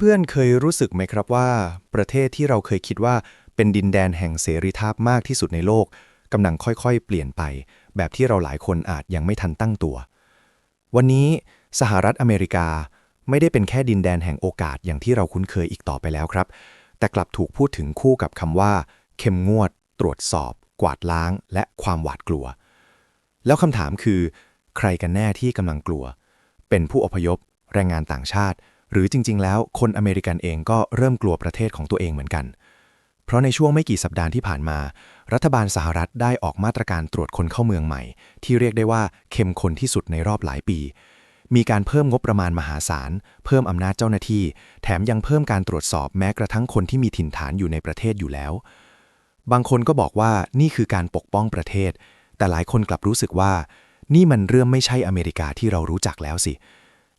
เพื่อนๆ เคยรู้สึกไหมครับว่า ประเทศที่เราเคยคิดว่าเป็นดินแดนแห่งเสรีภาพมากที่สุดในโลกกำลังค่อยๆ เปลี่ยนไป แบบที่เราหลายคนอาจยังไม่ทันตั้งตัว วันนี้สหรัฐอเมริกาไม่ได้เป็นแค่ดินแดนแห่งโอกาสอย่างที่เราคุ้นเคยอีกต่อไปแล้วครับ แต่กลับถูกพูดถึงคู่กับคำว่า เข้มงวด ตรวจสอบ กวาดล้าง และความหวาดกลัว แล้วคำถามคือ ใครกันแน่ที่กำลังกลัว เป็นผู้อพยพ แรงงานต่างชาติ หรือจริงๆ แล้วคนอเมริกันเองก็เริ่มกลัวประเทศของตัวเองเหมือนกัน เพราะในช่วงไม่กี่สัปดาห์ที่ผ่านมา รัฐบาลสหรัฐได้ออกมาตรการตรวจคนเข้าเมืองใหม่ ที่เรียกได้ว่าเข้มข้นที่สุดในรอบหลายปี มีการเพิ่มงบประมาณมหาศาล เพิ่มอำนาจเจ้าหน้าที่ แถมยังเพิ่มการตรวจสอบแม้กระทั่งคนที่มีถิ่นฐานอยู่ในประเทศอยู่แล้ว บางคนก็บอกว่านี่คือการปกป้องประเทศ แต่หลายคนกลับรู้สึกว่า นี่มันเรื่องไม่ใช่อเมริกาที่เรารู้จักแล้วสิ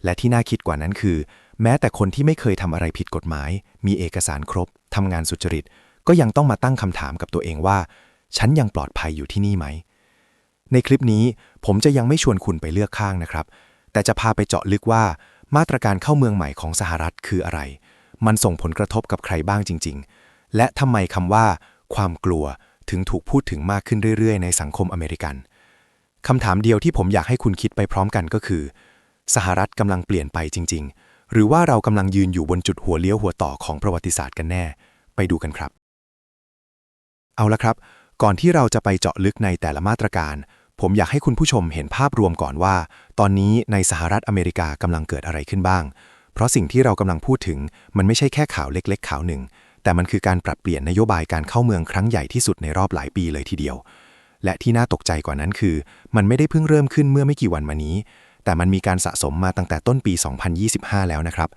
และที่น่าคิดกว่านั้นคือ แม้แต่คนที่ไม่เคยทำอะไรผิดกฎหมาย มีเอกสารครบทำงานสุจริต ก็ยังต้องมาตั้งคำถามกับตัวเองว่า ฉันยังปลอดภัยอยู่ที่นี่ไหม ในคลิปนี้ผมจะยังไม่ชวนคุณไปเลือกข้างนะครับ แต่จะพาไปเจาะลึกว่ามาตรการเข้าเมืองใหม่ของสหรัฐคืออะไร มันส่งผลกระทบกับใครบ้างจริง ๆ และทำไมคำว่า ความกลัวถึงถูกพูดถึงมากขึ้นเรื่อยๆ ในสังคมอเมริกันคำถามเดียวที่ผมอยากให้คุณคิดไปพร้อมกันก็คือ สหรัฐกำลังเปลี่ยนไปจริง ๆ หรือว่าเรากำลังยืนอยู่บนจุดหัวเลี้ยวหัวต่อของประวัติศาสตร์กันแน่ ไปดูกันครับ เอาละครับ ก่อนที่เราจะไปเจาะลึกในแต่ละมาตรการ ผมอยากให้คุณผู้ชมเห็นภาพรวมก่อนว่า ตอนนี้ในสหรัฐอเมริกากำลังเกิดอะไรขึ้นบ้าง เพราะสิ่งที่เรากำลังพูดถึง มันไม่ใช่แค่ข่าวเล็ก ๆ ข่าวหนึ่ง แต่มันคือการปรับเปลี่ยนนโยบายการเข้าเมืองครั้งใหญ่ที่สุดในรอบหลายปีเลยทีเดียวและที่น่าตกใจกว่านั้นคือ มันไม่ได้เพิ่งเริ่มขึ้นเมื่อไม่กี่วันมานี้ แต่มันมีการสะสมมาตั้งแต่ต้นปี 2025 แล้วนะครับ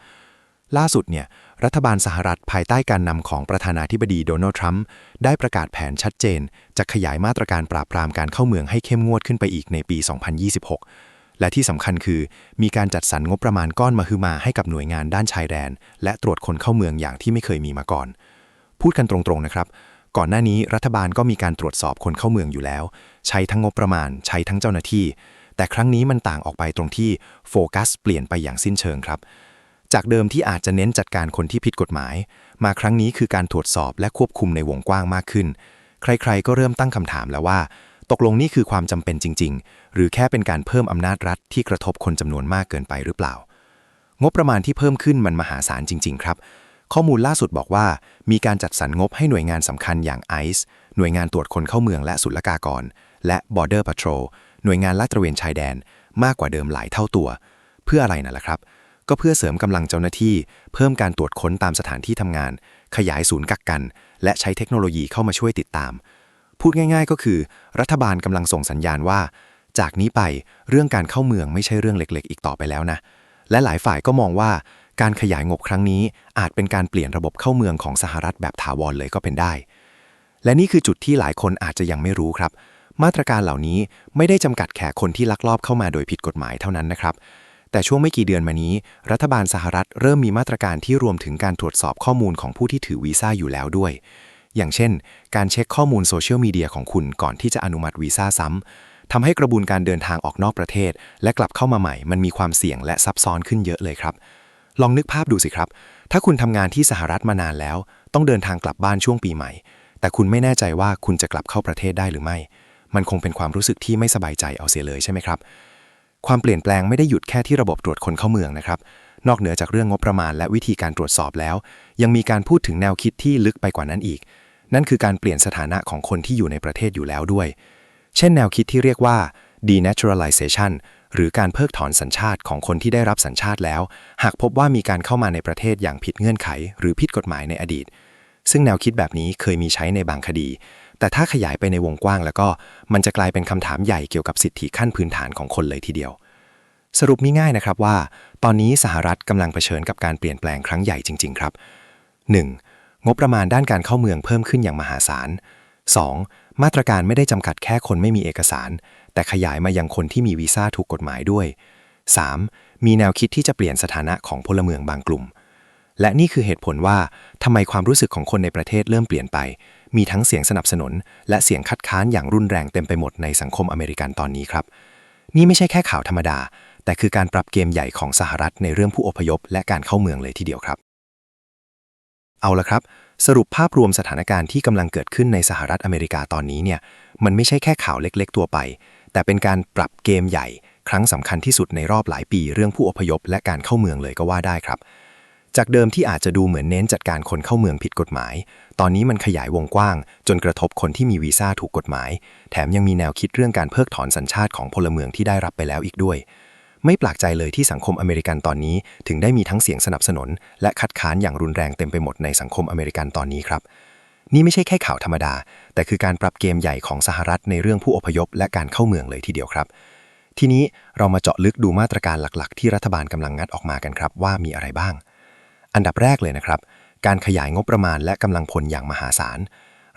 ล่าสุดเนี่ย รัฐบาลสหรัฐภายใต้การนำของประธานาธิบดีโดนัลด์ทรัมป์ได้ประกาศแผนชัดเจน จะขยายมาตรการปราบปรามการเข้าเมืองให้เข้มงวดขึ้นไปอีกในปี 2026 และที่สำคัญคือ มีการจัดสรรงบประมาณก้อนมหึมาให้กับหน่วยงานด้านชายแดน และตรวจคนเข้าเมืองอย่างที่ไม่เคยมีมาก่อน พูดกันตรงๆนะครับก่อนหน้านี้รัฐบาลก็มีการตรวจสอบคนเข้าเมืองอยู่แล้ว ใช้ทั้งงบประมาณ ใช้ทั้งเจ้าหน้าที่ แต่ครั้งนี้มันต่างออกไปตรงที่โฟกัสเปลี่ยนไปอย่างสิ้นเชิงครับ จากเดิมที่อาจจะเน้นจัดการคนที่ผิดกฎหมาย มาครั้งนี้คือการตรวจสอบและควบคุมในวงกว้างมากขึ้น ใครๆ ก็เริ่มตั้งคำถามแล้วว่า ตกลงนี่คือความจำเป็นจริง ๆ หรือแค่เป็นการเพิ่มอำนาจรัฐที่กระทบคนจำนวนมากเกินไปหรือเปล่า งบประมาณที่เพิ่มขึ้นมันมหาศาลจริง ๆ ครับ ข้อมูลล่าสุดบอกว่า มีการจัดสรรงบให้หน่วยงานสำคัญอย่าง ICE หน่วยงานตรวจคนเข้าเมืองและศุลกากร และ Border Patrol หน่วยงานลาดตระเวนชายแดน มากกว่าเดิมหลายเท่าตัว เพื่ออะไรนั่นแหละครับ ก็เพื่อเสริมกำลังเจ้าหน้าที่ เพิ่มการตรวจค้นตามสถานที่ทำงาน ขยายศูนย์กักกัน และใช้เทคโนโลยีเข้ามาช่วยติดตาม พูดง่าย ๆ ก็คือ รัฐบาลกำลังส่งสัญญาณว่า จากนี้ไปเรื่องการเข้าเมืองไม่ใช่เรื่องเล็ก ๆ อีกต่อไปแล้วนะและหลายฝ่ายก็มองว่า การขยายงบครั้งนี้อาจเป็นการเปลี่ยนระบบเข้าเมืองของสหรัฐแบบถาวรเลยก็เป็นได้ และนี่คือจุดที่หลายคนอาจจะยังไม่รู้ครับ มาตรการเหล่านี้ไม่ได้จำกัดแค่คนที่ลักลอบเข้ามาโดยผิดกฎหมายเท่านั้นนะครับ แต่ช่วงไม่กี่เดือนมานี้ รัฐบาลสหรัฐเริ่มมีมาตรการที่รวมถึงการตรวจสอบข้อมูลของผู้ที่ถือวีซ่าอยู่แล้วด้วย อย่างเช่น การเช็คข้อมูลโซเชียลมีเดียของคุณก่อนที่จะอนุมัติวีซ่าซ้ำทำให้กระบวนการเดินทางออกนอกประเทศ และกลับเข้ามาใหม่ มันมีความเสี่ยงและซับซ้อนขึ้นเยอะเลยครับ ลองนึกภาพดูสิครับ ถ้าคุณทำงานที่สหรัฐมานานแล้ว ต้องเดินทางกลับบ้านช่วงปีใหม่ แต่คุณไม่แน่ใจว่าคุณจะกลับเข้าประเทศได้หรือไม่ มันคงเป็นความรู้สึกที่ไม่สบายใจเอาเสียเลยใช่ไหมครับ ความเปลี่ยนแปลงไม่ได้หยุดแค่ที่ระบบตรวจคนเข้าเมืองนะครับ นอกเหนือจากเรื่องงบประมาณและวิธีการตรวจสอบแล้ว ยังมีการพูดถึงแนวคิดที่ลึกไปกว่านั้นอีก นั่นคือการเปลี่ยนสถานะของคนที่อยู่ในประเทศอยู่แล้วด้วย เช่น แนวคิดที่เรียกว่า denaturalization หรือการเพิกถอนสัญชาติของคนที่ได้รับสัญชาติแล้ว หากพบว่ามีการเข้ามาในประเทศอย่างผิดเงื่อนไข หรือผิดกฎหมายในอดีต ซึ่งแนวคิดแบบนี้เคยมีใช้ในบางคดี แต่ถ้าขยายไปในวงกว้างแล้วก็มันจะกลายเป็นคำถามใหญ่เกี่ยวกับสิทธิขั้นพื้นฐานของคนเลยทีเดียว สรุปง่ายๆนะครับว่า ตอนนี้สหรัฐกำลังเผชิญกับการเปลี่ยนแปลงครั้งใหญ่จริง ๆ ครับ 1. งบประมาณด้านการเข้าเมืองเพิ่มขึ้นอย่างมหาศาล 2. มาตรการไม่ได้จำกัดแค่คนไม่มีเอกสาร แต่ขยายมายังคนที่มีวีซ่าถูกกฎหมายด้วย 3. มีแนวคิดที่จะเปลี่ยนสถานะของพลเมืองบางกลุ่ม และนี่คือเหตุผลว่าทำไมความรู้สึกของคนในประเทศเริ่มเปลี่ยนไป มีทั้งเสียงสนับสนุน และเสียงคัดค้านอย่างรุนแรงเต็มไปหมดในสังคมอเมริกันตอนนี้ครับ นี่ไม่ใช่แค่ข่าวธรรมดา แต่คือการปรับเกมใหญ่ของสหรัฐในเรื่องผู้อพยพ และการเข้าเมืองเลยทีเดียวครับ เอาละครับ สรุปภาพรวมสถานการณ์ที่กำลังเกิดขึ้นในสหรัฐอเมริกาตอนนี้เนี่ยมันไม่ใช่แค่ข่าวเล็ก ๆ ตัวไป แต่เป็นการปรับเกมใหญ่ ครั้งสำคัญที่สุดในรอบหลายปีเรื่องผู้อพยพและการเข้าเมืองเลยก็ว่าได้ครับ จากเดิมที่อาจจะดูเหมือนเน้นจัดการคนเข้าเมืองผิดกฎหมาย ตอนนี้มันขยายวงกว้าง จนกระทบคนที่มีวีซ่าถูกกฎหมาย แถมยังมีแนวคิดเรื่องการเพิกถอนสัญชาติของพลเมืองที่ได้รับไปแล้วอีกด้วยไม่แปลกใจเลยที่สังคมอเมริกันตอนนี้ ถึงได้มีทั้งเสียงสนับสนุน และคัดค้านอย่างรุนแรงเต็มไปหมดในสังคมอเมริกันตอนนี้ครับ นี่ไม่ใช่แค่ข่าวธรรมดา แต่คือการปรับเกมใหญ่ของสหรัฐในเรื่องผู้อพยพ และการเข้าเมืองเลยทีเดียวครับ ทีนี้เรามาเจาะลึกดูมาตรการหลักๆ ที่รัฐบาลกำลังงัดออกมากันครับ ว่ามีอะไรบ้าง อันดับแรกเลยนะครับ การขยายงบประมาณและกำลังพลอย่างมหาศาล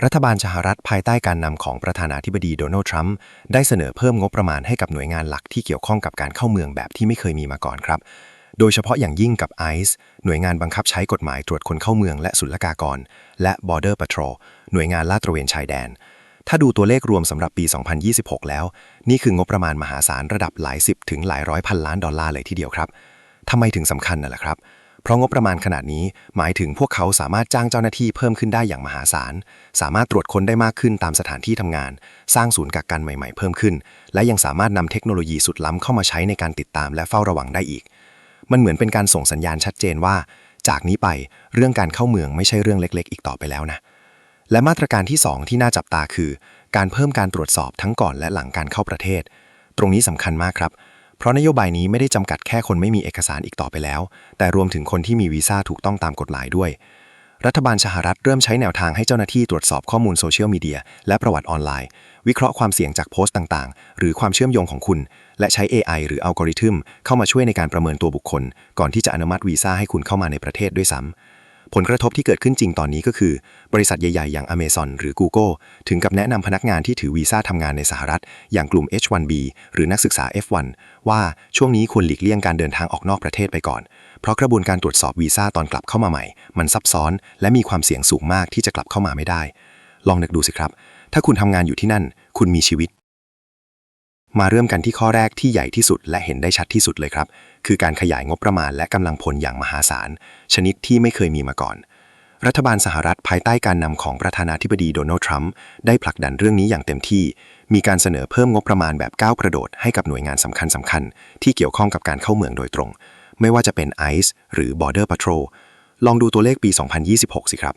รัฐบาลสหรัฐภายใต้การนำของประธานาธิบดีโดนัลด์ทรัมป์ได้เสนอเพิ่มงบประมาณให้กับหน่วยงานหลักที่เกี่ยวข้องกับการเข้าเมืองแบบที่ไม่เคยมีมาก่อนครับ โดยเฉพาะอย่างยิ่งกับ ICE หน่วยงานบังคับใช้กฎหมายตรวจคนเข้าเมืองและศุลกากร และ Border Patrol หน่วยงานลาดตระเวนชายแดน ถ้าดูตัวเลขรวมสำหรับปี 2026 แล้ว นี่คืองบประมาณมหาศาลระดับหลายสิบถึงหลายร้อยพันล้านดอลลาร์เลยทีเดียวครับทำไมถึงสำคัญน่ะล่ะครับ เพราะงบประมาณขนาดนี้หมายถึงพวกเขาสามารถจ้างเจ้าหน้าที่เพิ่มขึ้นได้อย่างมหาศาล สามารถตรวจคนได้มากขึ้นตามสถานที่ทำงาน สร้างศูนย์กักกันใหม่ ๆ เพิ่มขึ้น และยังสามารถนำเทคโนโลยีสุดล้ำเข้ามาใช้ในการติดตามและเฝ้าระวังได้อีก มันเหมือนเป็นการส่งสัญญาณชัดเจนว่า จากนี้ไปเรื่องการเข้าเมืองไม่ใช่เรื่องเล็ก ๆ อีกต่อไปแล้วนะและมาตรการที่ 2 ที่น่าจับตาคือ การเพิ่มการตรวจสอบทั้งก่อนและหลังการเข้าประเทศ ตรงนี้สำคัญมากครับ เพราะนโยบายนี้ไม่ได้จำกัดแค่คนไม่มีเอกสารอีกต่อไปแล้ว แต่รวมถึงคนที่มีวีซ่าถูกต้องตามกฎหมายด้วย รัฐบาลสหรัฐเริ่มใช้แนวทางให้เจ้าหน้าที่ตรวจสอบข้อมูลโซเชียลมีเดียและประวัติออนไลน์ วิเคราะห์ความเสี่ยงจากโพสต์ต่างๆ หรือความเชื่อมโยงของคุณ และใช้ AI หรืออัลกอริทึมเข้ามาช่วยในการประเมินตัวบุคคล ก่อนที่จะอนุมัติวีซ่าให้คุณเข้ามาในประเทศด้วยซ้ำผลกระทบที่เกิดขึ้นจริงตอนนี้ก็คือ บริษัทใหญ่ๆ อย่าง Amazon หรือ Google ถึงกับแนะนำพนักงานที่ถือวีซ่าทำงานในสหรัฐ อย่างกลุ่ม H1B หรือนักศึกษา F1 ว่าช่วงนี้ควรหลีกเลี่ยงการเดินทางออกนอกประเทศไปก่อน เพราะกระบวนการตรวจสอบวีซ่าตอนกลับเข้ามาใหม่ มันซับซ้อน และมีความเสี่ยงสูงมากที่จะกลับเข้ามาไม่ได้ ลองนึกดูสิครับ ถ้าคุณทำงานอยู่ที่นั่น คุณมีชีวิต มาเริ่มกันที่ข้อแรกที่ใหญ่ที่สุด และเห็นได้ชัดที่สุดเลยครับ คือการขยายงบประมาณและกำลังพลอย่างมหาศาล ชนิดที่ไม่เคยมีมาก่อน รัฐบาลสหรัฐภายใต้การนำของประธานาธิบดีโดนัลด์ทรัมป์ได้ผลักดันเรื่องนี้อย่างเต็มที่ มีการเสนอเพิ่มงบประมาณแบบก้าวกระโดดให้กับหน่วยงานสำคัญสำคัญๆที่เกี่ยวข้องกับการเข้าเมืองโดยตรง ไม่ว่าจะเป็น ICE หรือ Border Patrol ลองดูตัวเลขปี 2026 สิครับ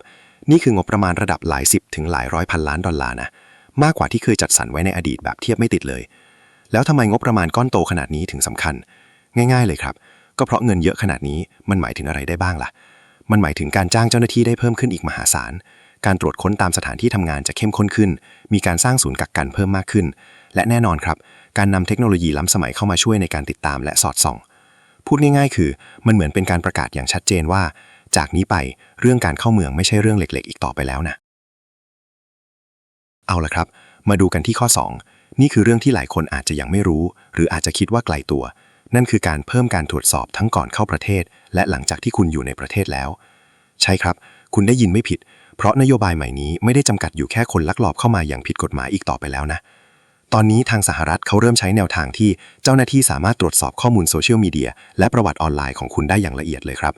นี่คืองบประมาณระดับหลายสิบถึงหลายร้อยพันล้านดอลลาร์นะ มากกว่าที่เคยจัดสรรไว้ในอดีตแบบเทียบไม่ติดเลย แล้วทำไมงบประมาณก้อนโตขนาดนี้ถึงสำคัญ ง่าย ๆ เลยครับ ก็เพราะเงินเยอะขนาดนี้มันหมายถึงอะไรได้บ้างล่ะ มันหมายถึงการจ้างเจ้าหน้าที่ได้เพิ่มขึ้นอีกมหาศาล การตรวจค้นตามสถานที่ทำงานจะเข้มข้นขึ้น มีการสร้างศูนย์กักกันเพิ่มมากขึ้น และแน่นอนครับ การนำเทคโนโลยีล้ำสมัยเข้ามาช่วยในการติดตามและสอดส่อง พูดง่ายๆ คือ มันเหมือนเป็นการประกาศอย่างชัดเจนว่า จากนี้ไปเรื่องการเข้าเมืองไม่ใช่เรื่องเล็ก ๆ อีกต่อไปแล้วนะเอาละครับ มาดูกันที่ข้อ 2 นี่คือเรื่องที่หลายคนอาจจะยังไม่รู้ หรืออาจจะคิดว่าไกลตัว นั่นคือการเพิ่มการตรวจสอบทั้งก่อนเข้าประเทศ และหลังจากที่คุณอยู่ในประเทศแล้ว ใช่ครับ คุณได้ยินไม่ผิด เพราะนโยบายใหม่นี้ไม่ได้จำกัดอยู่แค่คนลักลอบเข้ามาอย่างผิดกฎหมายอีกต่อไปแล้วนะ ตอนนี้ทางสหรัฐเขาเริ่มใช้แนวทางที่เจ้าหน้าที่สามารถตรวจสอบข้อมูลโซเชียลมีเดียและประวัติออนไลน์ของคุณได้อย่างละเอียดเลยครับ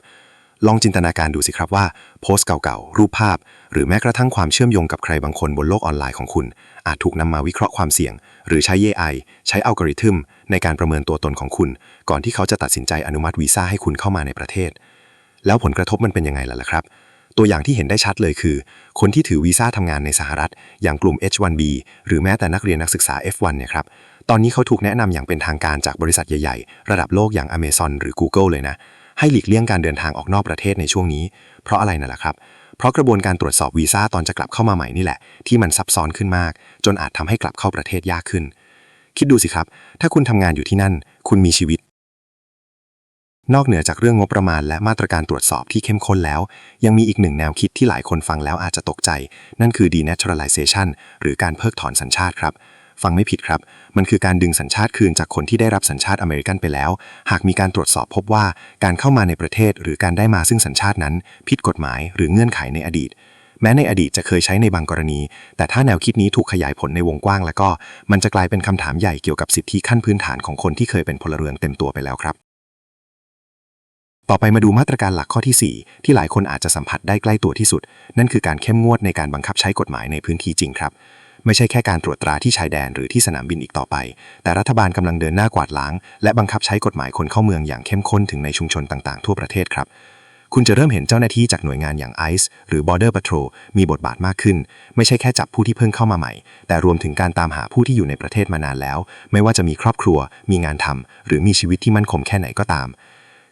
ลองจินตนาการดูสิครับว่า โพสต์เก่าๆ รูปภาพ หรือแม้กระทั่งความเชื่อมโยงกับใครบางคนบนโลกออนไลน์ของคุณ อาจถูกนำมาวิเคราะห์ความเสี่ยง หรือใช้ AI ใช้อัลกอริทึมในการประเมินตัวตนของคุณ ก่อนที่เขาจะตัดสินใจอนุมัติวีซ่าให้คุณเข้ามาในประเทศ แล้วผลกระทบมันเป็นยังไงล่ะล่ะครับ ตัวอย่างที่เห็นได้ชัดเลยคือ คนที่ถือวีซ่าทำงานในสหรัฐ อย่างกลุ่ม H1B หรือแม้แต่นักเรียนนักศึกษา F1 เนี่ยครับตอนนี้เขาถูกแนะนำอย่างเป็นทางการจากบริษัทใหญ่ๆ ระดับโลกอย่าง Amazon หรือ Google เลยนะ ให้หลีกเลี่ยงการเดินทางออกนอกประเทศในช่วงนี้ เพราะอะไรน่ะล่ะครับเพราะกระบวนการตรวจสอบวีซ่าตอนจะกลับเข้ามาใหม่นี่แหละ ที่มันซับซ้อนขึ้นมาก จนอาจทำให้กลับเข้าประเทศยากขึ้น คิดดูสิครับ ถ้าคุณทำงานอยู่ที่นั่น คุณมีชีวิต นอกเหนือจากเรื่องงบประมาณและมาตรการตรวจสอบที่เข้มข้นแล้ว ยังมีอีกหนึ่งแนวคิดที่หลายคนฟังแล้วอาจจะตกใจ นั่นคือ denaturalization หรือการเพิกถอนสัญชาติครับ ฟังไม่ผิดครับ มันคือการดึงสัญชาติคืนจากคนที่ได้รับสัญชาติอเมริกันไปแล้ว หากมีการตรวจสอบพบว่าการเข้ามาในประเทศหรือการได้มาซึ่งสัญชาตินั้น ผิดกฎหมายหรือเงื่อนไขในอดีต แม้ในอดีตจะเคยใช้ในบางกรณี แต่ถ้าแนวคิดนี้ถูกขยายผลในวงกว้าง แล้วก็มันจะกลายเป็นคำถามใหญ่เกี่ยวกับสิทธิขั้นพื้นฐานของคนที่เคยเป็นพลเรือนเต็มตัวไปแล้วครับ ต่อไปมาดูมาตรการหลักข้อที่ 4 ที่หลายคนอาจจะสัมผัสได้ใกล้ตัวที่สุด นั่นคือการเข้มงวดในการบังคับใช้กฎหมายในพื้นที่จริงครับ ไม่ใช่แค่การตรวจตราที่ชายแดนหรือที่สนามบินอีกต่อไป แต่รัฐบาลกำลังเดินหน้ากวาดล้าง และบังคับใช้กฎหมายคนเข้าเมืองอย่างเข้มข้นถึงในชุมชนต่างๆทั่วประเทศครับคุณจะเริ่มเห็นเจ้าหน้าที่จากหน่วยงานอย่าง ICE หรือ Border Patrol มีบทบาทมากขึ้น ไม่ใช่แค่จับผู้ที่เพิ่งเข้ามาใหม่ แต่รวมถึงการตามหาผู้ที่อยู่ในประเทศมานานแล้ว ไม่ว่าจะมีครอบครัว มีงานทำหรือมีชีวิตที่มั่นคงแค่ไหนก็ตาม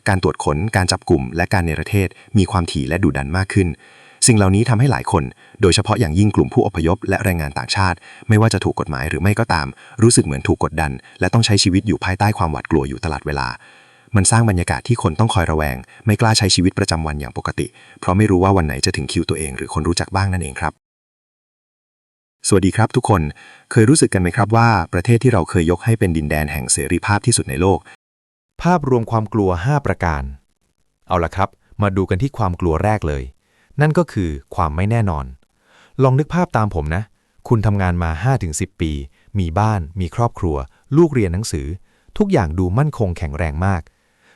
การตรวจค้น การจับกลุ่ม และการเนรเทศ มีความถี่และดุดันมากขึ้น สิ่งเหล่านี้ทำให้หลายคน โดยเฉพาะอย่างยิ่งกลุ่มผู้อพยพ และแรงงานต่างชาติ ไม่ว่าจะถูกกฎหมายหรือไม่ก็ตาม รู้สึกเหมือนถูกกดดัน และต้องใช้ชีวิตอยู่ภายใต้ความหวาดกลัวอยู่ตลอดเวลา มันสร้างบรรยากาศที่คนต้องคอยระแวง ไม่กล้าใช้ชีวิตประจำวันอย่างปกติ เพราะไม่รู้ว่าวันไหนจะถึงคิวตัวเอง หรือคนรู้จักบ้างนั่นเองครับสวัสดีครับทุกคน เคยรู้สึกกันไหมครับว่าประเทศที่เราเคยยกให้เป็นดินแดนแห่งเสรีภาพที่สุดในโลก ภาพรวมความกลัว 5 ประการ เอาละครับ มาดูกันที่ความกลัวแรกเลย นั่นก็คือความไม่แน่นอน ลองนึกภาพตามผมนะ คุณทำงานมา 5-10 ปี มีบ้าน มีครอบครัว ลูกเรียนหนังสือ ทุกอย่างดูมั่นคงแข็งแรงมาก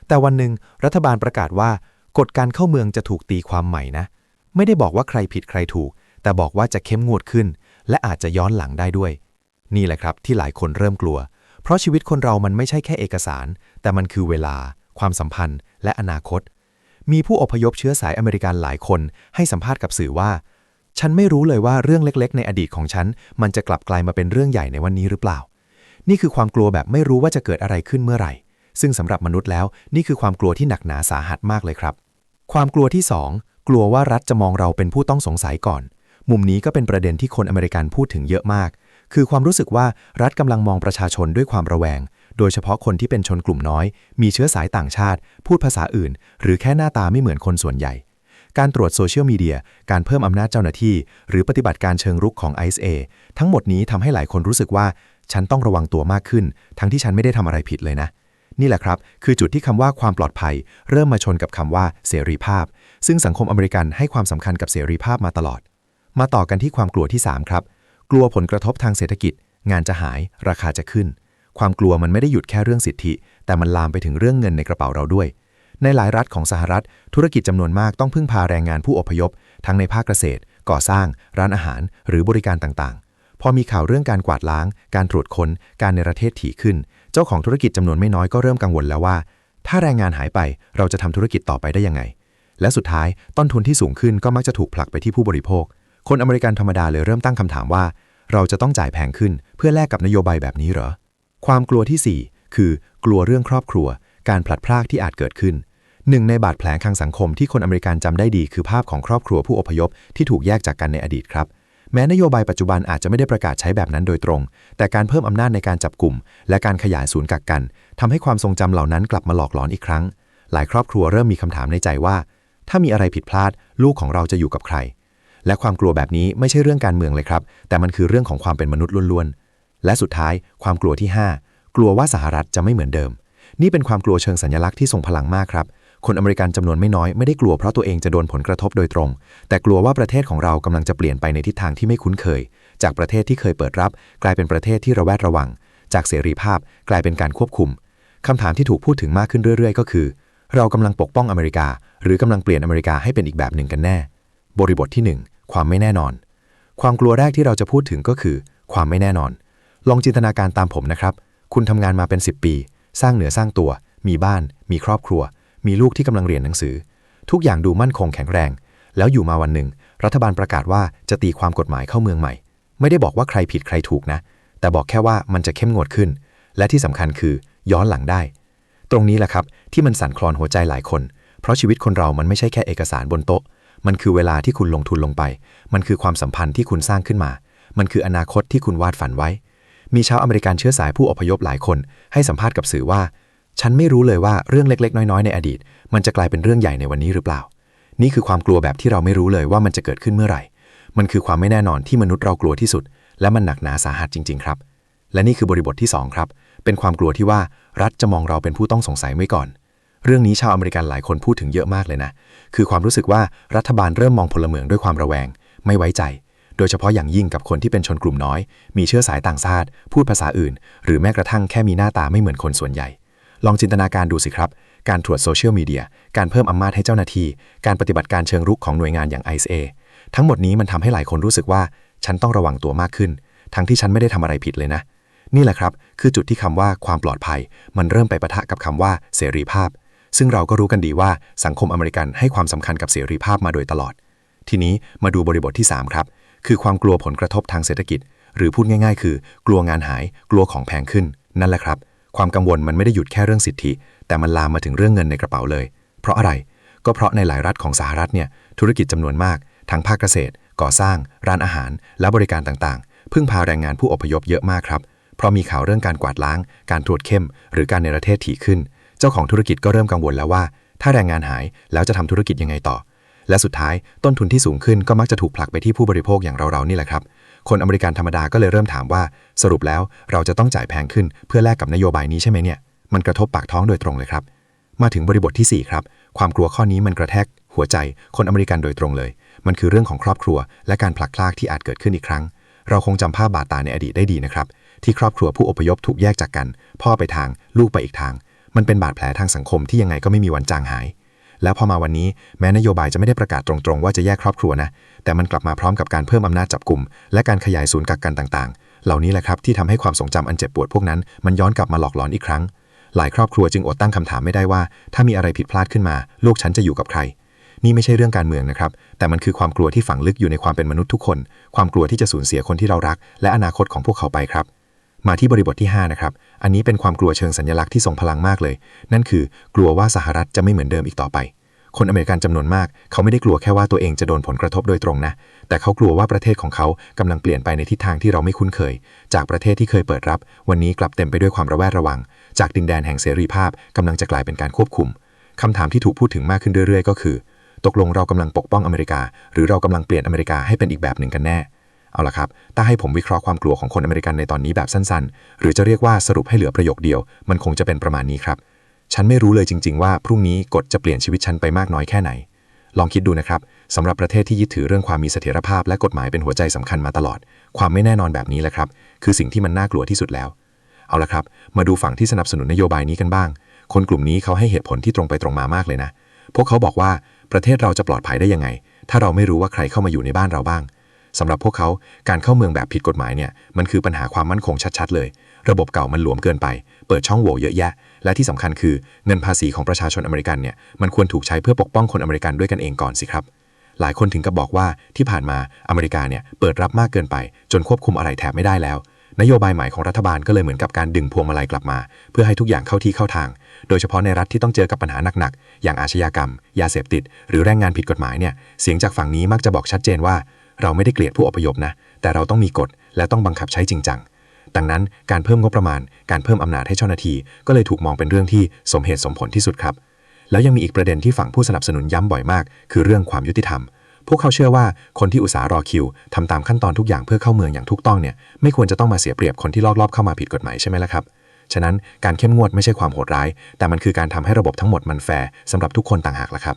แต่วันหนึ่งรัฐบาลประกาศว่า กฎการเข้าเมืองจะถูกตีความใหม่นะ ไม่ได้บอกว่าใครผิดใครถูก แต่บอกว่าจะเข้มงวดขึ้น และอาจจะย้อนหลังได้ด้วย นี่แหละครับที่หลายคนเริ่มกลัว เพราะชีวิตคนเรามันไม่ใช่แค่เอกสาร แต่มันคือเวลา ความสัมพันธ์ และอนาคต มีผู้อพยพเชื้อสายอเมริกันหลายคน ให้สัมภาษณ์กับสื่อว่า ฉันไม่รู้เลยว่าเรื่องเล็กๆ ในอดีตของฉัน มันจะกลับกลายมาเป็นเรื่องใหญ่ในวันนี้หรือเปล่า นี่คือความกลัวแบบไม่รู้ว่าจะเกิดอะไรขึ้นเมื่อไหร่ ซึ่งสำหรับมนุษย์แล้ว นี่คือความกลัวที่หนักหนาสาหัสมากเลยครับ ความกลัวที่ 2 กลัวว่ารัฐจะมองเราเป็นผู้ต้องสงสัยก่อน มุมนี้ก็เป็นประเด็นที่คนอเมริกันพูดถึงเยอะมาก คือความรู้สึกว่ารัฐกำลังมองประชาชนด้วยความระแวง โดยเฉพาะคนที่เป็นชนกลุ่มน้อย มีเชื้อสายต่างชาติ พูดภาษาอื่น หรือแค่หน้าตาไม่เหมือนคนส่วนใหญ่ การตรวจโซเชียลมีเดีย การเพิ่มอำนาจเจ้าหน้าที่ หรือปฏิบัติการเชิงรุกของ ICE ทั้งหมดนี้ทำให้หลายคนรู้สึกว่า ฉันต้องระวังตัวมากขึ้น ทั้งที่ฉันไม่ได้ทำอะไรผิดเลยนะนี่แหละครับ คือจุดที่คำว่าความปลอดภัย เริ่มมาชนกับคำว่าเสรีภาพ ซึ่งสังคมอเมริกันให้ความสำคัญกับเสรีภาพมาตลอด มาต่อกันที่ความกลัวที่ 3 ครับ กลัวผลกระทบทางเศรษฐกิจ งานจะหาย ราคาจะขึ้น ความกลัวมันไม่ได้หยุดแค่เรื่องสิทธิ แต่มันลามไปถึงเรื่องเงินในกระเป๋าเราด้วย ในหลายรัฐของสหรัฐ ธุรกิจจำนวนมากต้องพึ่งพาแรงงานผู้อพยพ ทั้งในภาคเกษตร ก่อสร้าง ร้านอาหาร หรือบริการต่างๆ พอมีข่าวเรื่องการกวาดล้าง การตรวจค้น การในประเทศถี่ขึ้น เจ้าของธุรกิจจำนวนไม่น้อยก็เริ่มกังวลแล้วว่า ถ้าแรงงานหายไปเราจะทำธุรกิจต่อไปได้ยังไง และสุดท้ายต้นทุนที่สูงขึ้นก็มักจะถูกผลักไปที่ผู้บริโภค คนอเมริกันธรรมดาเลยเริ่มตั้งคำถามว่า เราจะต้องจ่ายแพงขึ้น เพื่อแลกกับนโยบายแบบนี้เหรอ ความกลัวที่ 4 คือกลัวเรื่องครอบครัว การผลัดพรากที่อาจเกิดขึ้นหนึ่งในบาดแผลทางสังคมที่คนอเมริกันจำได้ดี คือภาพของครอบครัวผู้อพยพที่ถูกแยกจากกันในอดีตครับ แม้นโยบายปัจจุบันอาจจะไม่ได้ประกาศใช้แบบนั้นโดยตรง แต่การเพิ่มอำนาจในการจับกลุ่ม และการขยายศูนย์กักกันทำให้ความทรงจำเหล่านั้นกลับมาหลอกหลอนอีกครั้ง หลายครอบครัวเริ่มมีคำถามในใจว่า ถ้ามีอะไรผิดพลาด ลูกของเราจะอยู่กับใคร และความกลัวแบบนี้ไม่ใช่เรื่องการเมืองเลยครับ แต่มันคือเรื่องของความเป็นมนุษย์ล้วนๆ และสุดท้ายความกลัวที่ 5 กลัวว่าสหรัฐจะไม่เหมือนเดิม นี่เป็นความกลัวเชิงสัญลักษณ์ที่ทรงพลังมากครับ คนอเมริกันจำนวนไม่น้อยไม่ได้กลัวเพราะตัวเองจะโดนผลกระทบโดยตรง แต่กลัวว่าประเทศของเรากำลังจะเปลี่ยนไปในทิศทางที่ไม่คุ้นเคย จากประเทศที่เคยเปิดรับ กลายเป็นประเทศที่ระแวดระวัง จากเสรีภาพกลายเป็นการควบคุมคำถามที่ถูกพูดถึงมากขึ้นเรื่อย ๆ ก็คือ เรากำลังปกป้องอเมริกา หรือกำลังเปลี่ยนอเมริกาให้เป็นอีกแบบหนึ่งกันแน่ บริบทที่ 1 ความไม่แน่นอน ความกลัวแรกที่เราจะพูดถึงก็คือ ความไม่แน่นอน ลองจินตนาการตามผมนะครับ คุณทำงานมาเป็น 10 ปี สร้างเหนือสร้างตัว มีบ้าน มีครอบครัว มีลูกที่กำลังเรียนหนังสือ ทุกอย่างดูมั่นคงแข็งแรง แล้วอยู่มาวันหนึ่ง รัฐบาลประกาศว่าจะตีความกฎหมายเข้าเมืองใหม่ ไม่ได้บอกว่าใครผิดใครถูกนะ แต่บอกแค่ว่ามันจะเข้มงวดขึ้น และที่สำคัญคือย้อนหลังได้ ตรงนี้แหละครับที่มันสั่นคลอนหัวใจหลายคน เพราะชีวิตคนเรามันไม่ใช่แค่เอกสารบนโต๊ะ มันคือเวลาที่คุณลงทุนลงไป มันคือความสัมพันธ์ที่คุณสร้างขึ้นมา มันคืออนาคตที่คุณวาดฝันไว้ มีชาวอเมริกันเชื้อสายผู้อพยพหลายคน ให้สัมภาษณ์กับสื่อว่า ฉันไม่รู้เลยว่าเรื่องเล็ก ๆ น้อยๆ ในอดีต มันจะกลายเป็นเรื่องใหญ่ในวันนี้หรือเปล่า นี่คือความกลัวแบบที่เราไม่รู้เลยว่ามันจะเกิดขึ้นเมื่อไหร่ มันคือความไม่แน่นอนที่มนุษย์เรากลัวที่สุด และมันหนักหนาสาหัสจริง ๆ ครับ และนี่คือบริบทที่ 2 ครับ เป็นความกลัวที่ว่ารัฐจะมองเราเป็นผู้ต้องสงสัยไว้ก่อน เรื่องนี้ชาวอเมริกันหลายคนพูดถึงเยอะมากเลยนะ คือความรู้สึกว่ารัฐบาลเริ่มมองพลเมืองด้วยความระแวง ไม่ไว้ใจ โดยเฉพาะอย่างยิ่งกับคนที่เป็นชนกลุ่มน้อย มีเชื้อสายต่างชาติ พูดภาษาอื่น หรือแม้กระทั่งแค่มีหน้าตาไม่เหมือนคนส่วนใหญ่ ลองจินตนาการดูสิครับ การตรวจโซเชียลมีเดีย การเพิ่มอำนาจให้เจ้าหน้าที่ การปฏิบัติการเชิงรุกของหน่วยงานอย่าง ICA ทั้งหมดนี้มันทำให้หลายคนรู้สึกว่า ฉันต้องระวังตัวมากขึ้น ทั้งที่ฉันไม่ได้ทำอะไรผิดเลยนะ นี่แหละครับ คือจุดที่คำว่าความปลอดภัย มันเริ่มไปปะทะกับคำว่าเสรีภาพ ซึ่งเราก็รู้กันดีว่าสังคมอเมริกันให้ความสำคัญกับเสรีภาพมาโดยตลอด ทีนี้มาดูบริบทที่ 3 ครับ คือความกลัวผลกระทบทางเศรษฐกิจ หรือพูดง่าย ๆ คือ กลัวงานหาย กลัวของแพงขึ้น นั่นแหละครับ ความกังวลมันไม่ได้หยุดแค่เรื่องสิทธิ แต่มันลามมาถึงเรื่องเงินในกระเป๋าเลย เพราะอะไรก็เพราะในหลายรัฐของสหรัฐเนี่ยธุรกิจจำนวนมาก ทั้งภาคเกษตร ก่อสร้าง ร้านอาหาร และบริการต่างๆ พึ่งพาแรงงานผู้อพยพเยอะมากครับเพราะมีข่าวเรื่องการกวาดล้าง การตรวจเข้ม หรือการเนประเทศถี่ขึ้น เจ้าของธุรกิจก็เริ่มกังวลแล้วว่า ถ้าแรงงานหายแล้วจะทำธุรกิจยังไงต่อ และสุดท้ายต้นทุนที่สูงขึ้นก็มักจะถูกผลักไปที่ผู้บริโภคอย่างเราๆนี่แหละครับ คนอเมริกันธรรมดาก็เลยเริ่มถามว่า สรุปแล้วเราจะต้องจ่ายแพงขึ้น เพื่อแลกกับนโยบายนี้ใช่ไหมเนี่ยมันกระทบปากท้องโดยตรงเลยครับ มาถึงบริบทที่ 4 ครับ ความกลัวข้อนี้มันกระแทก หัวใจ คนอเมริกันโดยตรงเลย มันคือเรื่องของครอบครัว และการผลักพลากที่อาจเกิดขึ้นอีกครั้ง เราคงจำภาพบาดตาในอดีตได้ดีนะครับ ที่ครอบครัวผู้อพยพถูกแยกจากกัน พ่อไปทาง ลูกไปอีกทาง มันเป็นบาดแผลทางสังคมที่ยังไงก็ไม่มีวันจางหาย แล้วพอมาวันนี้แม้นโยบายจะไม่ได้ประกาศตรงๆ ว่าจะแยกครอบครัวนะ แต่มันกลับมาพร้อมกับการเพิ่มอำนาจจับกลุ่ม และการขยายศูนย์กักกันต่างๆ เหล่านี้แหละครับที่ทำให้ความทรงจำอันเจ็บปวดพวกนั้น มันย้อนกลับมาหลอกหลอนอีกครั้ง หลายครอบครัวจึงอดตั้งคำถามไม่ได้ว่า ถ้ามีอะไรผิดพลาดขึ้นมา ลูกฉันจะอยู่กับใคร นี่ไม่ใช่เรื่องการเมืองนะครับ แต่มันคือความกลัวที่ฝังลึกอยู่ในความเป็นมนุษย์ทุกคน ความกลัวที่จะสูญเสียคนที่เรารัก และอนาคตของพวกเขาไปครับ มาที่บริบทที่ 5 นะครับ อันนี้เป็นความกลัวเชิงสัญลักษณ์ที่ทรงพลังมากเลย นั่นคือกลัวว่าสหรัฐจะไม่เหมือนเดิมอีกต่อไป คนอเมริกันจำนวนมาก เขาไม่ได้กลัวแค่ว่าตัวเองจะโดนผลกระทบโดยตรงนะ แต่เขากลัวว่าประเทศของเขากำลังเปลี่ยนไปในทิศทางที่เราไม่คุ้นเคย จากประเทศที่เคยเปิดรับ วันนี้กลับเต็มไปด้วยความระแวดระวัง จากดินแดนแห่งเสรีภาพกำลังจะกลายเป็นการควบคุมคำถามที่ถูกพูดถึงมากขึ้นเรื่อยๆ ก็คือ ตกลงเรากำลังปกป้องอเมริกา หรือเรากำลังเปลี่ยนอเมริกาให้เป็นอีกแบบหนึ่งกันแน่ เอาละครับ ถ้าให้ผมวิเคราะห์ความกลัวของคนอเมริกันในตอนนี้แบบสั้นๆ หรือจะเรียกว่าสรุปให้เหลือประโยคเดียว มันคงจะเป็นประมาณนี้ครับ ฉันไม่รู้เลยจริง ๆ ว่าพรุ่งนี้กฎจะเปลี่ยนชีวิตฉันไปมากน้อยแค่ไหน ลองคิดดูนะครับสำหรับประเทศที่ยึดถือเรื่องความมีเสถียรภาพและกฎหมายเป็นหัวใจสำคัญมาตลอด ความไม่แน่นอนแบบนี้แหละครับ คือสิ่งที่มันน่ากลัวที่สุดแล้ว เอาละครับ มาดูฝั่งที่สนับสนุนนโยบายนี้กันบ้าง คนกลุ่มนี้เขาให้เหตุผลที่ตรงไปตรงมามากเลยนะ พวกเขาบอกว่าประเทศเราจะปลอดภัยได้ยังไง ถ้าเราไม่รู้ว่าใครเข้ามาอยู่ในบ้านเราบ้าง สำหรับพวกเขาการเข้าเมืองแบบผิดกฎหมายเนี่ยมันคือปัญหาความมั่นคงชัดๆ เลย ระบบเก่ามันหลวมเกินไป เปิดช่องโหว่เยอะแยะ และที่สำคัญคือเงินภาษีของประชาชนอเมริกันเนี่ยมันควรถูกใช้เพื่อปกป้องคนอเมริกันด้วยกันเองก่อนสิครับ หลายคนถึงกับบอกว่าที่ผ่านมาอเมริกาเนี่ยเปิดรับมากเกินไป จนควบคุมอะไรแทบไม่ได้แล้วนโยบายใหม่ของรัฐบาลก็เลยเหมือนกับการดึงพวงมาลัยกลับมา เพื่อให้ทุกอย่างเข้าที่เข้าทาง โดยเฉพาะในรัฐที่ต้องเจอกับปัญหาหนักๆ อย่างอาชญากรรม ยาเสพติด หรือแรงงานผิดกฎหมายเนี่ย เสียงจากฝั่งนี้มักจะบอกชัดเจนว่า เราไม่ได้เกลียดผู้อพยพนะ แต่เราต้องมีกฎและต้องบังคับใช้จริงจัง ดังนั้นการเพิ่มงบประมาณ การเพิ่มอำนาจให้เจ้าหน้าที่ ก็เลยถูกมองเป็นเรื่องที่สมเหตุสมผลที่สุดครับ แล้วยังมีอีกประเด็นที่ฝั่งผู้สนับสนุนย้ำบ่อยมาก คือเรื่องความยุติธรรม พวกเขาเชื่อว่าคนที่อุตสาห์รอคิวทำตามขั้นตอนทุกอย่างเพื่อเข้าเมืองอย่างถูกต้องเนี่ยไม่ควรจะต้องมาเสียเปรียบคนที่ลอกลอบเข้ามาผิดกฎหมายใช่ไหมล่ะครับฉะนั้นการเข้มงวดไม่ใช่ความโหดร้าย แต่มันคือการทำให้ระบบทั้งหมดมันแฟร์สำหรับทุกคนต่างหากล่ะครับ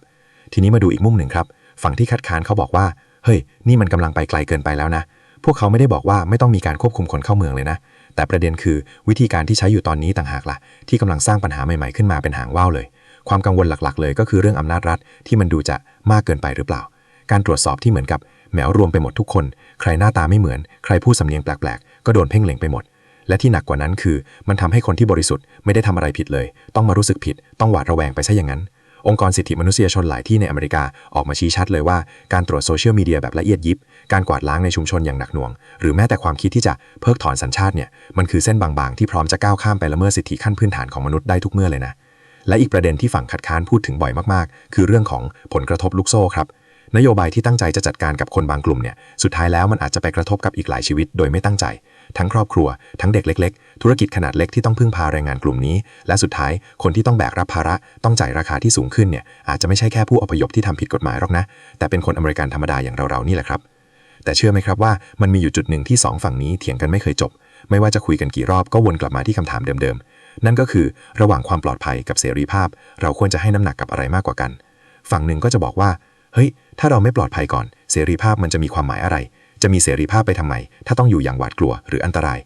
ทีนี้มาดูอีกมุมหนึ่งครับ ฝั่งที่คัดค้านเขาบอกว่า เฮ้ย นี่มันกำลังไปไกลเกินไปแล้วนะ พวกเขาไม่ได้บอกว่าไม่ต้องมีการควบคุมคนเข้าเมืองเลยนะ แต่ประเด็นคือวิธีการที่ใช้อยู่ตอนนี้ต่างหากล่ะ ที่กำลังสร้างปัญหาใหม่ๆขึ้นมาเป็นหางว่าวเลย ความกังวลหลักๆ เลยก็คือเรื่องอำนาจรัฐที่มันดูจะมากเกินไปหรือเปล่า การตรวจสอบที่เหมือนกับแหมวรวมไปหมดทุกคน ใครหน้าตาไม่เหมือน ใครพูดสำเนียงแปลกๆ ก็โดนเพ่งเล็งไปหมด และที่หนักกว่านั้นคือ มันทำให้คนที่บริสุทธิ์ไม่ได้ทำอะไรผิดเลย ต้องมารู้สึกผิด ต้องหวาดระแวงไปซะอย่างนั้น องค์กรสิทธิมนุษยชนหลายที่ในอเมริกาออกมาชี้ชัดเลยว่าการตรวจโซเชียลมีเดียแบบละเอียดยิบ การกวาดล้างในชุมชนอย่างหนักหน่วง หรือแม้แต่ความคิดที่จะเพิกถอนสัญชาติเนี่ยมันคือเส้นบางๆ ที่พร้อมจะก้าวข้ามไปละเมิดสิทธิขั้นพื้นฐานของมนุษย์ได้ทุกเมื่อเลยนะและอีกประเด็นที่ฝั่งคัดค้านพูดถึงบ่อยมากๆ คือเรื่องของผลกระทบลูกโซ่ครับนโยบายที่ตั้งใจจะจัดการกับคนบางกลุ่มเนี่ยสุดท้ายแล้วมันอาจจะไปกระทบกับอีกหลายชีวิต โดยไม่ตั้งใจ ทั้งครอบครัว ทั้งเด็กเล็ก ๆ ธุรกิจขนาดเล็กที่ต้องพึ่งพาแรงงานกลุ่มนี้ และสุดท้ายคนที่ต้องแบกรับภาระต้องจ่ายราคาที่สูงขึ้นเนี่ยอาจจะไม่ใช่แค่ผู้อพยพที่ทำผิดกฎหมายหรอกนะ แต่เป็นคนอเมริกันธรรมดาอย่างเราๆนี่แหละครับ แต่เชื่อไหมครับว่ามันมีอยู่จุดหนึ่งที่สองฝั่งนี้เถียงกันไม่เคยจบ ไม่ว่าจะคุยกันกี่รอบก็วนกลับมาที่คำถามเดิมๆ นั่นก็คือระหว่างความปลอดภัยกับเสรีภาพ เราควรจะให้น้ำหนักกับอะไรมากกว่ากัน ฝั่งหนึ่งก็จะบอกว่าเฮ้ยถ้าเราไม่ปลอดภัยก่อน เสรีภาพมันจะมีความหมายอะไร จะมีเสรีภาพไปทำไม ถ้าต้องอยู่อย่างหวาดกลัวหรืออันตราย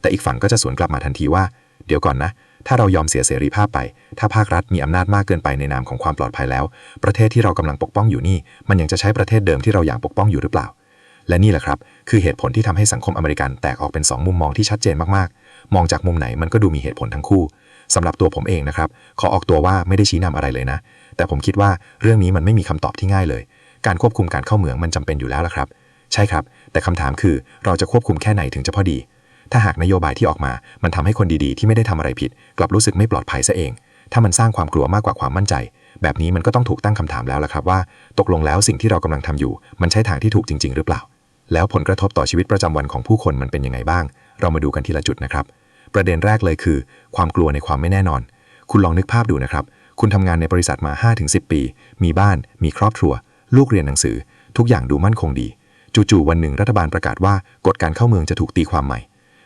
แต่อีกฝั่งก็จะสวนกลับมาทันทีว่า เดี๋ยวก่อนนะ ถ้าเรายอมเสียเสรีภาพไป ถ้าภาครัฐมีอำนาจมากเกินไปในนามของความปลอดภัยแล้ว ประเทศที่เรากำลังปกป้องอยู่นี่ มันยังจะใช้ประเทศเดิมที่เราอยากปกป้องอยู่หรือเปล่า และนี่แหละครับ คือเหตุผลที่ทำให้สังคมอเมริกันแตกออกเป็นสองมุมมองที่ชัดเจนมากๆ มองจากมุมไหนมันก็ดูมีเหตุผลทั้งคู่สำหรับตัวผมเองนะครับ ขอออกตัวว่าไม่ได้ชี้นำอะไรเลยนะ แต่ผมคิดว่าเรื่องนี้มันไม่มีคำตอบที่ง่ายเลย การควบคุมการเข้าเมืองมันจำเป็นอยู่แล้วละครับ ใช่ครับ แต่คำถามคือเราจะควบคุมแค่ไหนถึงจะพอดี ถ้าหากนโยบายที่ออกมา มันทำให้คนดีๆ ที่ไม่ได้ทำอะไรผิด กลับรู้สึกไม่ปลอดภัยซะเอง ถ้ามันสร้างความกลัวมากกว่าความมั่นใจ แบบนี้มันก็ต้องถูกตั้งคำถามแล้วละครับว่า ตกลงแล้วสิ่งที่เรากำลังทำอยู่ มันใช่ทางที่ถูกจริง ๆ หรือเปล่า แล้วผลกระทบต่อชีวิตประจำวันของผู้คนมันเป็นยังไงบ้าง เรามาดูกันทีละจุดนะครับ ประเด็นแรกเลยคือ ความกลัวในความไม่แน่นอน คุณลองนึกภาพดูนะครับ คุณทำงานในบริษัทมา 5-10 ปี มีบ้าน มีครอบครัว ลูกเรียนหนังสือ ทุกอย่างดูมั่นคงดี จู่ๆวันหนึ่งรัฐบาลประกาศว่ากฎการเข้าเมืองจะถูกตีความใหม่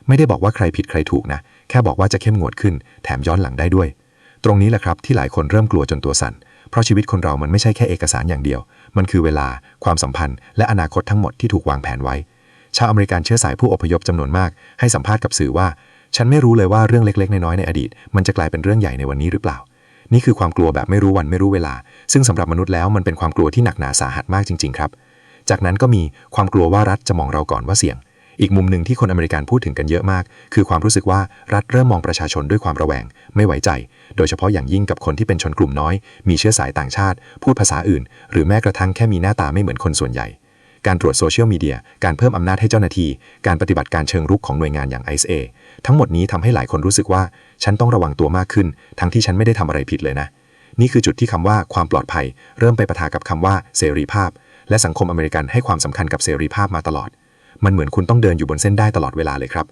ไม่ได้บอกว่าใครผิดใครถูกนะ แค่บอกว่าจะเข้มงวดขึ้น แถมย้อนหลังได้ด้วย ตรงนี้แหละครับที่หลายคนเริ่มกลัวจนตัวสั่น เพราะชีวิตคนเรามันไม่ใช่แค่เอกสารอย่างเดียว มันคือเวลา ความสัมพันธ์ และอนาคตทั้งหมดที่ถูกวางแผนไว้ ชาวอเมริกันเชื้อสายผู้อพยพจำนวนมาก ให้สัมภาษณ์กับสื่อว่า ฉันไม่รู้เลยว่าเรื่องเล็ก ๆ น้อยๆในอดีต มันจะกลายเป็นเรื่องใหญ่ในวันนี้หรือเปล่านี่คือความกลัวแบบไม่รู้วันไม่รู้เวลา ซึ่งสำหรับมนุษย์แล้วมันเป็นความกลัวที่หนักหนาสาหัสมากจริง ๆ ครับ จากนั้นก็มีความกลัวว่ารัฐจะมองเราก่อนว่าเสี่ยง อีกมุมหนึ่งที่คนอเมริกันพูดถึงกันเยอะมาก คือความรู้สึกว่ารัฐเริ่มมองประชาชนด้วยความระแวง ไม่ไว้ใจ โดยเฉพาะอย่างยิ่งกับคนที่เป็นชนกลุ่มน้อย มีเชื้อสายต่างชาติ พูดภาษาอื่น หรือแม้กระทั่งแค่มีหน้าตาไม่เหมือนคนส่วนใหญ่การตรวจโซเชียลมีเดีย การเพิ่มอำนาจให้เจ้าหน้าที่ การปฏิบัติการเชิงรุกของหน่วยงานอย่าง ICA ทั้งหมดนี้ทำให้หลายคนรู้สึกว่า ฉันต้องระวังตัวมากขึ้น ทั้งที่ฉันไม่ได้ทำอะไรผิดเลยนะ นี่คือจุดที่คำว่าความปลอดภัย เริ่มไปปะทะกับคำว่าเสรีภาพ และสังคมอเมริกันให้ความสำคัญกับเสรีภาพมาตลอด มันเหมือนคุณต้องเดินอยู่บนเส้นได้ตลอดเวลาเลยครับ